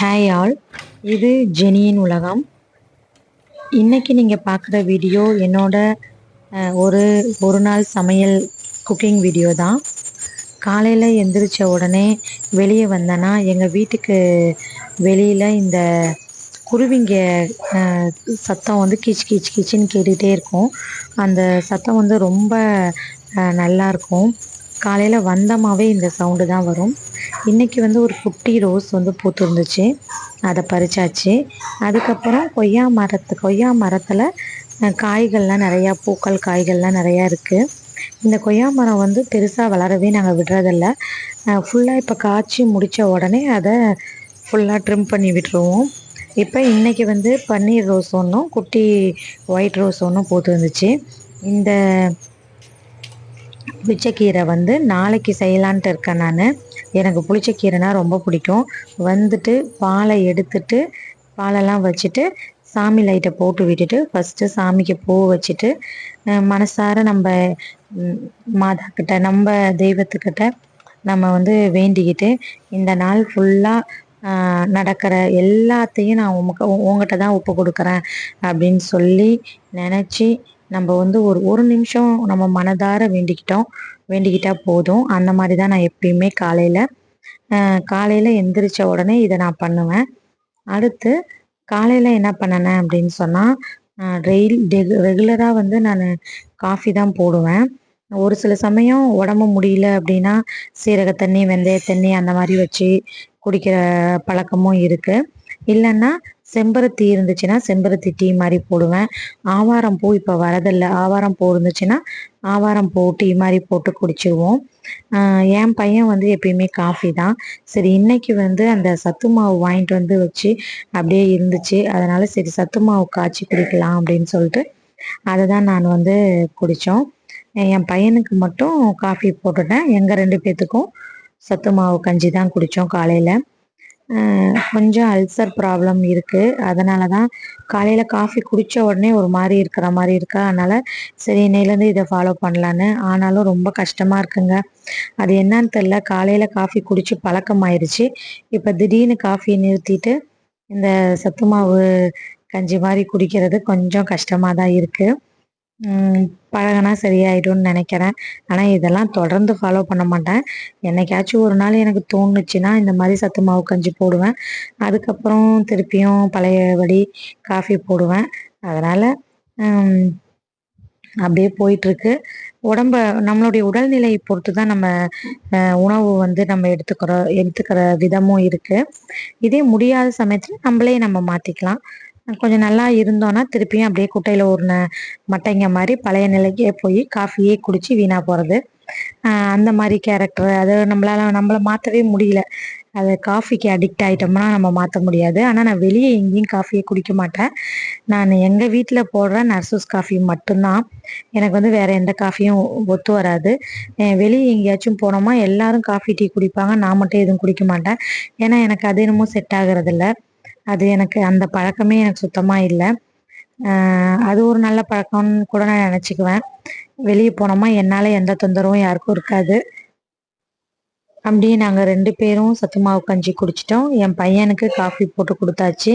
Hi all இது ஜெனியின் உலகம். இன்றைக்கி நீங்கள் பார்க்குற வீடியோ என்னோட ஒரு ஒரு நாள் சமையல் குக்கிங் வீடியோ தான். காலையில் எந்திரிச்ச உடனே வெளியே வந்தேன்னா எங்கள் வீட்டுக்கு வெளியில் இந்த குருவிங்க சத்தம் வந்து கீச் கீச் கீச்சுன்னு கேட்டுகிட்டே இருக்கும். அந்த சத்தம் வந்து ரொம்ப நல்லாயிருக்கும் நல்லா இருக்கும். காலையில் வந்தமாவே இந்த சவுண்டு தான் வரும். இன்றைக்கி வந்து ஒரு குட்டி ரோஸ் வந்து பூத்துருந்துச்சு. அதை பறிச்சாச்சு. அதுக்கப்புறம் கொய்யா மரத்து கொய்யா மரத்தில் காய்கள்லாம் நிறையா பூக்கள் காய்கள்லாம் நிறையா இருக்குது இந்த கொய்யா மரம் வந்து பெருசாக வளரவே நாங்கள் விடுறதில்ல. ஃபுல்லாக இப்போ காய்ச்சி முடித்த உடனே அதை ஃபுல்லாக ட்ரிம் பண்ணி விட்டுருவோம். இப்போ இன்றைக்கி வந்து பன்னீர் ரோஸ் ஒன்றும் குட்டி ஒயிட் ரோஸ் ஒன்றும் பூத்துருந்துச்சு. இந்த புளிச்சக்கீரை வந்து நாளைக்கு செய்யலான்ட்டு இருக்கேன் நான். எனக்கு புளிச்சக்கீரைனா ரொம்ப பிடிக்கும். வந்துட்டு பாலை எடுத்துட்டு பாலெல்லாம் வச்சுட்டு சாமி லைட்டை போட்டு விட்டுட்டு ஃபஸ்ட்டு சாமிக்கு பூ வச்சுட்டு மனசார நம்ம மாதா கிட்ட நம்ம தெய்வத்துக்கிட்ட நம்ம வந்து வேண்டிக்கிட்டு இந்த நாள் ஃபுல்லாக நடக்கிற எல்லாத்தையும் நான் உமக்கு உங்ககிட்ட தான் ஒப்பு கொடுக்குறேன் அப்படின்னு சொல்லி நினச்சி நம்ம வந்து ஒரு ஒரு நிமிஷம் நம்ம மனதார வேண்டிக்கிட்டோம். வேண்டிக்கிட்டா போதும். அந்த மாதிரி தான் நான் எப்பயுமே காலையில் காலையில் எந்திரிச்ச உடனே இதை நான் பண்ணுவேன். அடுத்து காலையில் என்ன பண்ணினேன் அப்படின்னு சொன்னால் ரெயில் ரெகுலராக வந்து நான் காஃபி தான் போடுவேன். ஒரு சில சமயம் உடம்பு முடியல அப்படின்னா சீரக தண்ணி வெந்தய தண்ணி அந்த மாதிரி வச்சு குடிக்கிற பழக்கமும் இருக்குது இல்லைன்னா செம்பருத்தி இருந்துச்சுன்னா செம்பருத்தி டீ மாதிரி போடுவேன். ஆவாரம் பூ இப்போ வரதில்லை. ஆவாரம் பூ இருந்துச்சுன்னா ஆவாரம் பூ டீ மாதிரி போட்டு குடிச்சிருவோம். என் பையன் வந்து எப்பயுமே காஃபி தான். சரி இன்னைக்கு வந்து அந்த சத்து மாவு வாங்கிட்டு வந்து வச்சு அப்படியே இருந்துச்சு. அதனால சரி சத்து மாவு காய்ச்சி குடிக்கலாம் அப்படின்னு சொல்லிட்டு அதை தான் நான் வந்து குடித்தோம் என் பையனுக்கு மட்டும் காஃபி போட்டுட்டேன். எங்கள் ரெண்டு பேர்த்துக்கும் சத்து மாவு கஞ்சி தான் குடித்தோம் காலையில். கொஞ்சம் அல்சர் ப்ராப்ளம் இருக்குது அதனால தான் காலையில் காஃபி குடித்த உடனே ஒரு மாதிரி இருக்கிற மாதிரி இருக்கா. அதனால் சரி இன்னையிலேருந்து இதை ஃபாலோ பண்ணலான்னு. ஆனாலும் ரொம்ப கஷ்டமாக இருக்குங்க. அது என்னன்னு தெரில காலையில் காஃபி குடிச்சு பழக்கமாயிருச்சு. இப்போ திடீர்னு காஃபி நிறுத்திட்டு இந்த சத்து மாவு கஞ்சி மாதிரி குடிக்கிறது கொஞ்சம் கஷ்டமாக தான் இருக்குது பழகினா சரியாயிடும்னு நினைக்கிறேன். ஆனால் இதெல்லாம் தொடர்ந்து ஃபாலோ பண்ண மாட்டேன். என்னைக்காச்சும் ஒரு நாள் எனக்கு தோணுச்சுன்னா இந்த மாதிரி சத்து மாவு கஞ்சி போடுவேன். அதுக்கப்புறம் திருப்பியும் பழையபடி காஃபி போடுவேன். அதனால் அப்படியே போயிட்டுருக்கு. உடம்ப நம்மளுடைய உடல்நிலை பொறுத்து தான் நம்ம அஹ், உணவு வந்து நம்ம எடுத்துக்கிற எடுத்துக்கிற விதமும் இருக்குது இதே முடியாத சமயத்தில் நம்மளே நம்ம மாற்றிக்கலாம் கொஞ்சம் நல்லா இருந்தோன்னா திருப்பியும் அப்படியே குட்டையில் ஊறின மட்டைங்க மாதிரி பழைய நிலைக்கே போய் காஃபியே குடிச்சு வீணாக போகிறது அந்த மாதிரி கேரக்டர் அது நம்மளால் நம்மளை மாற்றவே முடியல. அது காஃபிக்கு அடிக்ட் ஆகிட்டோம்னா நம்ம மாற்ற முடியாது. ஆனால் நான் வெளியே எங்கேயும் காஃபியை குடிக்க மாட்டேன். நான் எங்கள் வீட்டில் போடுற நர்சஸ் காஃபி மட்டும்தான். எனக்கு வந்து வேற எந்த காஃபியும் ஒத்து வராது. வெளியே எங்கேயாச்சும் போனோமா எல்லாரும் காஃபி டீ குடிப்பாங்க. நான் மட்டும் எதுவும் குடிக்க மாட்டேன். ஏன்னா எனக்கு அது என்னமோ செட் ஆகுறதில்ல. அது எனக்கு அந்த பழக்கமே எனக்கு சுத்தமாக இல்லை. அது ஒரு நல்ல பழக்கம்னு கூட நான் நினச்சிக்குவேன். வெளியே போனோமா என்னால் எந்த தொந்தரவும் யாருக்கும் இருக்காது. அப்படியே நாங்கள் ரெண்டு பேரும் சத்து மாவு கஞ்சி குடிச்சிட்டோம். என் பையனுக்கு காஃபி போட்டு கொடுத்தாச்சு.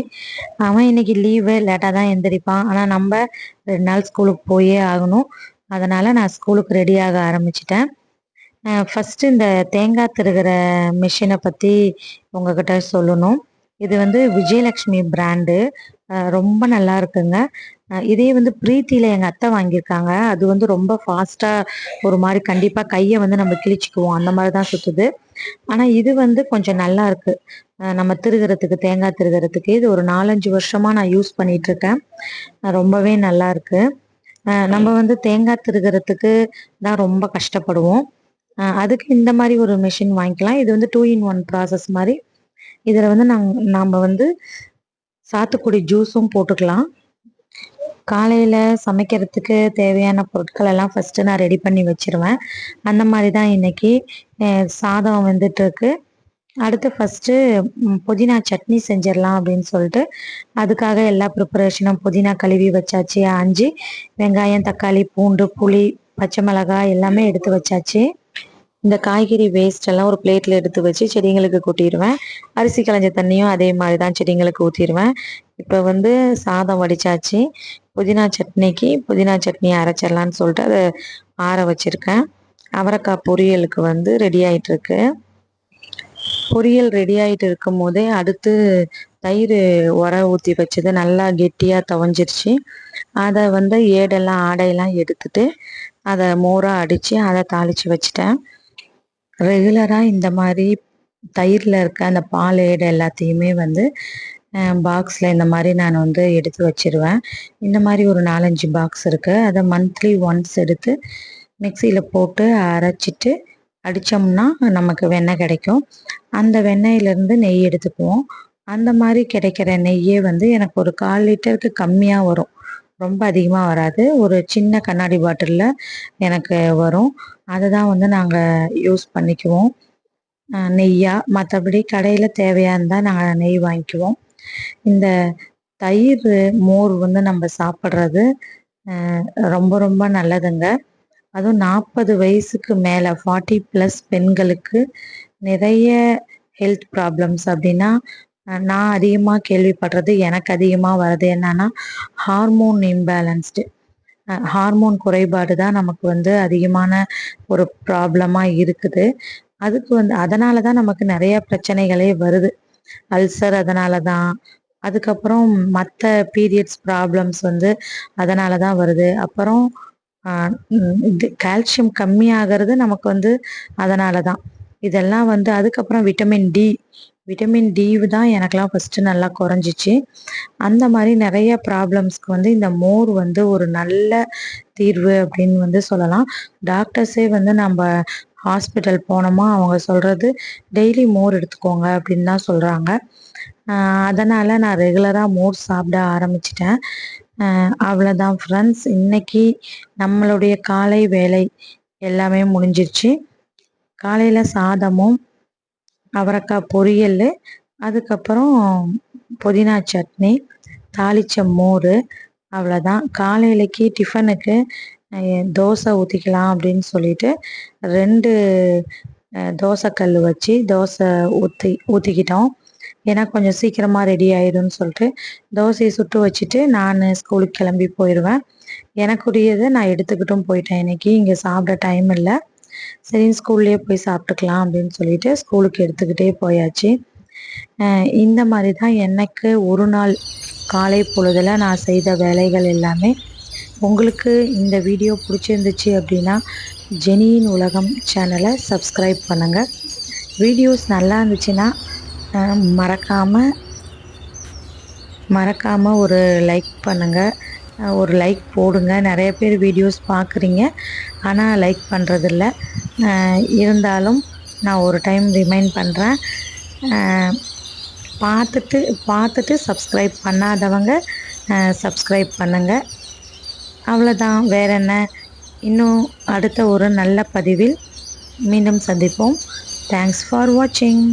அவன் இன்னைக்கு லீவு லேட்டாக தான் எந்திரிப்பான். ஆனால் நம்ம ரெண்டு நாள் ஸ்கூலுக்கு போயே ஆகணும். அதனால் நான் ஸ்கூலுக்கு ரெடியாக ஆரம்பிச்சிட்டேன். ஃபஸ்ட்டு இந்த தேங்காய் திருகிற மிஷினை பற்றி உங்ககிட்ட சொல்லணும். இது வந்து விஜயலக்ஷ்மி பிராண்டு ரொம்ப நல்லா இருக்குங்க. இதே வந்து பிரீத்தியில் எங்கள் அத்தை வாங்கியிருக்காங்க. அது வந்து ரொம்ப ஃபாஸ்ட்டாக ஒரு மாதிரி கண்டிப்பாக கையை வந்து நம்ம கிழிச்சிக்குவோம். அந்த மாதிரி தான் சுற்றுது ஆனால் இது வந்து கொஞ்சம் நல்லா இருக்கு. நம்ம திருகிறதுக்கு தேங்காய் திருகிறதுக்கு. இது ஒரு நாலஞ்சு வருஷமாக நான் யூஸ் பண்ணிட்டு இருக்கேன் ரொம்பவே நல்லா இருக்கு. நம்ம வந்து தேங்காய் திருகிறதுக்கு தான் ரொம்ப கஷ்டப்படுவோம். அதுக்கு இந்த மாதிரி ஒரு மிஷின் வாங்கிக்கலாம். இது வந்து டூ இன் ஒன் ப்ராசஸ் மாதிரி இதில் வந்து நாங் நாம் வந்து சாத்துக்குடி ஜூஸும் போட்டுக்கலாம். காலையில் சமைக்கிறதுக்கு தேவையான பொருட்கள் எல்லாம் ஃபஸ்ட்டு நான் ரெடி பண்ணி வச்சிருவேன். அந்த மாதிரி தான் இன்னைக்கு சாதம் வந்துட்டுருக்கு அடுத்து ஃபஸ்ட்டு புதினா சட்னி செஞ்சிடலாம் அப்படின்னு சொல்லிட்டு அதுக்காக எல்லா ப்ரிப்பரேஷனும் புதினா கழுவி வச்சாச்சு அஞ்சு. வெங்காயம் தக்காளி பூண்டு புளி பச்சை மிளகாய் எல்லாமே எடுத்து வச்சாச்சு. இந்த காய்கறி வேஸ்ட் எல்லாம் ஒரு பிளேட்டில் எடுத்து வச்சு செடிங்களுக்கு கொட்டிடுவேன் அரிசி களைஞ்ச தண்ணியும் அதே மாதிரி தான் செடிங்களுக்கு ஊற்றிடுவேன் இப்போ வந்து சாதம் வடிச்சாச்சு. புதினா சட்னிக்கு புதினா சட்னி அரைச்சிடலான்னு சொல்லிட்டு அதை ஆற வச்சுருக்கேன். அவரைக்காய் பொரியலுக்கு வந்து ரெடி ஆயிட்டிருக்கு. பொரியல் ரெடி ஆகிட்டு இருக்கும் போதே அடுத்து தயிர் உர ஊற்றி வச்சது நல்லா கெட்டியாக துவஞ்சிருச்சு. அதை வந்து ஏடெல்லாம் ஆடையெல்லாம் எடுத்துட்டு அதை மோராக அடித்து அதை தாளித்து வச்சிட்டேன். ரெகுலராக இந்த மாதிரி தயிரில் இருக்க அந்த பால் ஏடு எல்லாத்தையுமே வந்து பாக்ஸில் இந்த மாதிரி நான் வந்து எடுத்து வச்சிருவேன். இந்த மாதிரி ஒரு நாலஞ்சு பாக்ஸ் இருக்குது அதை மந்த்லி ஒன்ஸ் எடுத்து மிக்சியில் போட்டு அரைச்சிட்டு அடித்தோம்னா நமக்கு வெண்ணெய் கிடைக்கும். அந்த வெண்ணெயிலேருந்து நெய் எடுத்துக்குவோம். அந்த மாதிரி கிடைக்கிற நெய்யே வந்து எனக்கு ஒரு கால் லிட்டருக்கு கம்மியாக வரும். ரொம்ப அதிகமாக வராது. ஒரு சின்ன கண்ணாடி பாட்டிலில் எனக்கு வரும். அதை தான் வந்து நாங்கள் யூஸ் பண்ணிக்குவோம். நெய்யாக மற்றபடி கடையில் தேவையாக இருந்தால் நாங்கள் நெய் வாங்கிக்குவோம். இந்த தயிர் மோர் வந்து நம்ம சாப்பிட்றது ரொம்ப ரொம்ப நல்லதுங்க. அதுவும் நாற்பது வயசுக்கு மேலே ஃபார்ட்டி ப்ளஸ் பெண்களுக்கு நிறைய ஹெல்த் ப்ராப்ளம்ஸ் அப்படின்னா நான் அதிகமாக கேள்விப்படுறது எனக்கு அதிகமாக வர்றது என்னன்னா ஹார்மோன் இம்பேலன்ஸ்டு ஹார்மோன் குறைபாடு தான் நமக்கு வந்து அதிகமான ஒரு ப்ராப்ளமாக இருக்குது. அதுக்கு வந்து அதனால தான் நமக்கு நிறைய பிரச்சனைகளே வருது. அல்சர் அதனால தான் அதுக்கப்புறம் மற்ற பீரியட்ஸ் ப்ராப்ளம்ஸ் வந்து அதனால தான் வருது. அப்புறம் இது கால்சியம் கம்மியாகிறது நமக்கு வந்து அதனால தான் இதெல்லாம் வந்து அதுக்கப்புறம் விட்டமின் டி விட்டமின் டி தான் எனக்கெல்லாம் ஃபஸ்ட்டு நல்லா குறைஞ்சிச்சு. அந்த மாதிரி நிறைய ப்ராப்ளம்ஸ்க்கு வந்து இந்த மோர் வந்து ஒரு நல்ல தீர்வு அப்படின்னு வந்து சொல்லலாம். டாக்டர்ஸே வந்து நம்ம ஹாஸ்பிட்டல் போனோமா அவங்க சொல்கிறது டெய்லி மோர் எடுத்துக்கோங்க அப்படின்னு தான் சொல்கிறாங்க அதனால் நான் ரெகுலராக மோர் சாப்பிட ஆரம்பிச்சிட்டேன். அவ்வளோதான் ஃப்ரெண்ட்ஸ் இன்னைக்கு நம்மளுடைய காலை வேலை எல்லாமே முடிஞ்சிருச்சு. காலையில் சாதமும் அவரைக்காய் பொரியல் அதுக்கப்புறம் புதினா சட்னி தாளித்த மோர் அவ்வளோதான் காலையிலக்கு டிஃபனுக்கு தோசை ஊற்றிக்கலாம் அப்படின்னு சொல்லிட்டு ரெண்டு தோசைக்கல் வச்சு தோசை ஊற்றி ஊற்றிக்கிட்டோம் ஏன்னா கொஞ்சம் சீக்கிரமாக ரெடி ஆயிடும்னு சொல்லிட்டு தோசையை சுட்டு வச்சுட்டு நான் ஸ்கூலுக்கு கிளம்பி போயிடுவேன். எனக்குரியதை நான் எடுத்துக்கிட்டும் போயிட்டேன் இன்னைக்கு. இங்கே சாப்பிட டைம் இல்லை. சரின்னு ஸ்கூல்லேயே போய் சாப்பிட்டுக்கலாம் அப்படின்னு சொல்லிட்டு ஸ்கூலுக்கு எடுத்துக்கிட்டே போயாச்சு. இந்த மாதிரி தான் எனக்கு ஒரு நாள் காலை பொழுதில் நான் செய்த வேலைகள் எல்லாமே. உங்களுக்கு இந்த வீடியோ பிடிச்சிருந்துச்சு அப்படின்னா ஜெனியின் உலகம் சேனலை சப்ஸ்கிரைப் பண்ணுங்கள் வீடியோஸ் நல்லா இருந்துச்சுன்னா மறக்காமல் மறக்காமல் ஒரு லைக் பண்ணுங்கள் ஒரு லைக் போடுங்க. நிறைய பேர் வீடியோஸ் பார்க்குறீங்க. ஆனால் லைக் பண்ணுறதில்ல இருந்தாலும் நான் ஒரு டைம் ரிமைண்ட் பண்ணுறேன் பார்த்துட்டு பார்த்துட்டு சப்ஸ்கிரைப் பண்ணாதவங்க சப்ஸ்கிரைப் பண்ணுங்கள் அவ்வளோதான் வேற என்ன? இன்னும் அடுத்த ஒரு நல்ல பதிவில் மீண்டும் சந்திப்போம். தேங்க்ஸ் ஃபார் வாட்சிங்